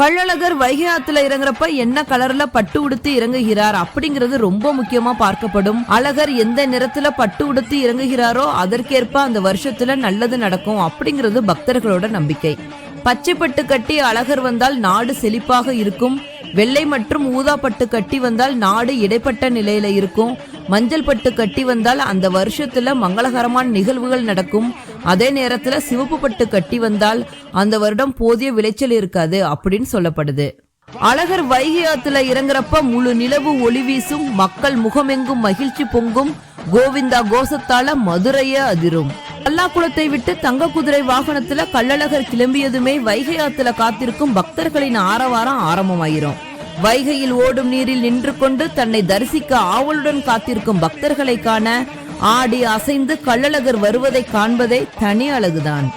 கள்ளழகர் வைகை ஆத்துல இறங்குறப்ப என்ன கலர்ல பட்டு உடுத்தி இறங்குகிறார் அப்படிங்கிறது ரொம்ப முக்கியமா பார்க்கப்படும். அழகர் எந்த நிறத்துல பட்டு உடுத்தி இறங்குகிறாரோ அதற்கேற்ப அந்த வருஷத்துல நல்லது நடக்கும் அப்படிங்கிறது பக்தர்களோட நம்பிக்கை. பச்சை பட்டு கட்டி அழகர் வந்தால் நாடு செழிப்பாக இருக்கும். வெள்ளை மற்றும் ஊதா பட்டு கட்டி வந்தால் நாடு இடைப்பட்ட நிலையில இருக்கும். மஞ்சள் பட்டு கட்டி வந்தால் அந்த வருஷத்துல மங்களகரமான நிகழ்வுகள் நடக்கும். அதே நேரத்துல சிவப்பு பட்டு கட்டி வந்தால் அந்த வருடம் போதிய விளைச்சல் இருக்காது அப்படின்னு சொல்லப்படுது. அழகர் வைகை ஆத்துல இறங்குறப்ப முழு நிலவு ஒளி வீசும் மக்கள் முகமெங்கும் மகிழ்ச்சி பொங்கும் கோவிந்தா கோஷத்தால மதுரைய அதிரும். பல்லாக்குளத்தை விட்டு தங்க குதிரை வாகனத்துல கள்ளழகர் கிளம்பியதுமே வைகை ஆத்துல காத்திருக்கும் பக்தர்களின் ஆரவாரம் ஆரம்பமாயிரும். வைகையில் ஓடும் நீரில் நின்று கொண்டு தன்னை தரிசிக்க ஆவலுடன் காத்திருக்கும் பக்தர்களை காண ஆடி அசைந்து கள்ளழகர் வருவதை காண்பதே தனி அழகுதான்.